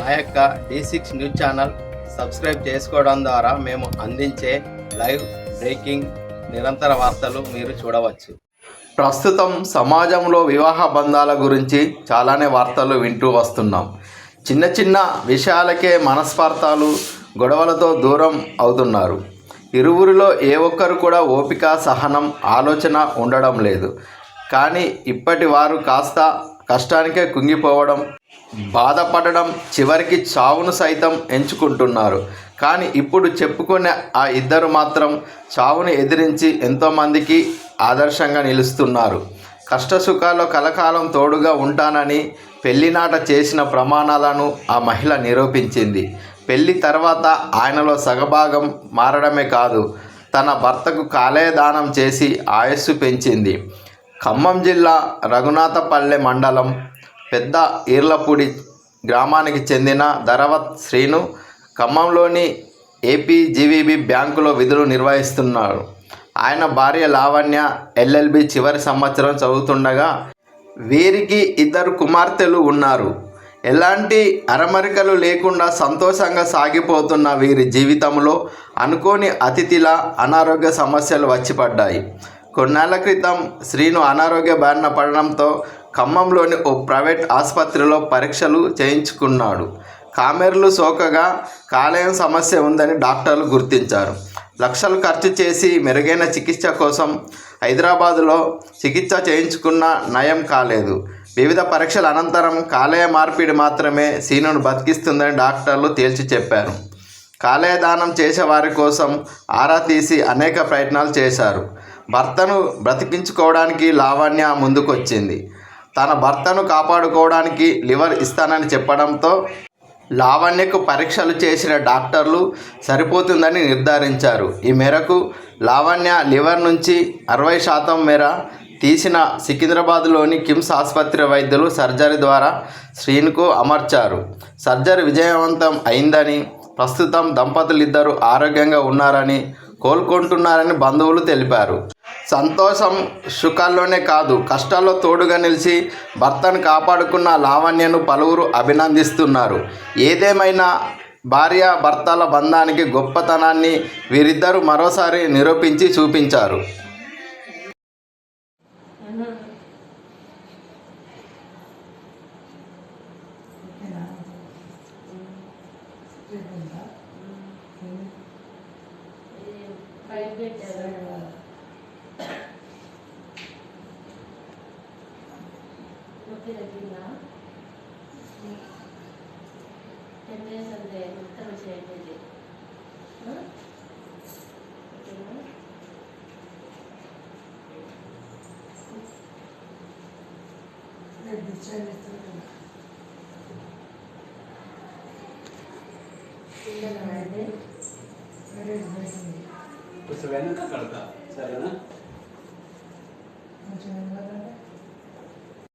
మా యొక్క D six news channel subscribe చేసుకోవడం ద్వారా మేము అందించే లైవ్ బ్రేకింగ్ నిరంతర వార్తలు మీరు చూడవచ్చు. ప్రస్తుతం సమాజంలో వివాహ బంధాల గురించి చాలానే వార్తలు వింటూ వస్తున్నాం. చిన్న చిన్న విషయాలకే మనస్పార్థాలు గొడవలతో దూరం అవుతున్నారు. ఇరువురిలో ఏ ఒక్కరు కూడా ఓపిక సహనం ఆలోచన ఉండడం లేదు. కానీ ఇప్పటి వారు కాస్త కష్టానికే కుంగిపోవడం బాధపడడం చివరికి చావును సైతం ఎంచుకుంటున్నారు. కానీ ఇప్పుడు చెప్పుకునే ఆ ఇద్దరు మాత్రం చావును ఎదిరించి ఎంతోమందికి ఆదర్శంగా నిలుస్తున్నారు. కష్టసుఖాల్లో కలకాలం తోడుగా ఉంటానని పెళ్ళినాట చేసిన ప్రమాణాలను ఆ మహిళ నిరూపించింది. పెళ్ళి తర్వాత ఆయనలో సగభాగం మారడమే కాదు తన భర్తకు కాలేయదానం చేసి ఆయస్సు పెంచింది. ఖమ్మం జిల్లా రఘునాథపల్లె మండలం పెద్ద ఈర్లపూడి గ్రామానికి చెందిన ధరవత్ శ్రీను ఖమ్మంలోని ఏపీజీవీబీ బ్యాంకులో విధులు నిర్వహిస్తున్నారు ఆయన భార్య లావణ్య ఎల్ఎల్బి చివరి సంవత్సరం చదువుతుండగా వీరికి ఇద్దరు కుమార్తెలు ఉన్నారు. ఎలాంటి అరమరికలు లేకుండా సంతోషంగా సాగిపోతున్న వీరి జీవితంలో అనుకోని అతిథిలా అనారోగ్య సమస్యలు వచ్చిపడ్డాయి. కొన్నాళ్ళ కొన్నేళ్ళ క్రితం శ్రీను అనారోగ్య బారిన పడడంతో ఖమ్మంలోని ఓ ప్రైవేట్ ఆసుపత్రిలో పరీక్షలు చేయించుకున్నాడు. కామెర్లు సోకగా కాలేయం సమస్య ఉందని డాక్టర్లు గుర్తించారు. లక్షలు ఖర్చు చేసి మెరుగైన చికిత్స కోసం హైదరాబాదులో చికిత్స చేయించుకున్న నయం కాలేదు. వివిధ పరీక్షల అనంతరం కాలేయ మార్పిడి మాత్రమే సీనును బతికిస్తుందని డాక్టర్లు తేల్చి చెప్పారు. కాలేయ దానం చేసేవారి కోసం ఆరా తీసి అనేక ప్రయత్నాలు చేశారు. భర్తను బ్రతికించుకోవడానికి లావణ్య ముందుకొచ్చింది. తన భర్తను కాపాడుకోవడానికి లివర్ ఇస్తానని చెప్పడంతో లావణ్యకు పరీక్షలు చేసిన డాక్టర్లు సరిపోతుందని నిర్ధారించారు. ఈ మేరకు లావణ్య లివర్ నుంచి అరవై శాతం మేర తీసిన సికింద్రాబాద్లోని కిమ్స్ ఆసుపత్రి వైద్యులు సర్జరీ ద్వారా శ్రీనుకు అమర్చారు. సర్జరీ విజయవంతం అయిందని ప్రస్తుతం దంపతులిద్దరూ ఆరోగ్యంగా ఉన్నారని కోలుకుంటున్నారని బంధువులు తెలిపారు. సంతోషం సుఖాల్లోనే కాదు కష్టాల్లో తోడుగా నిలిచి భర్తను కాపాడుకున్న లావణ్యను పలువురు అభినందిస్తున్నారు. ఏదేమైనా భార్య భర్తల బంధానికి గొప్పతనాన్ని వీరిద్దరూ మరోసారి నిరూపించి చూపించారు. private uh, look at it now ten days and then uttara shaitele huh? இந்த நாடு तो सवेना का करता? सवेना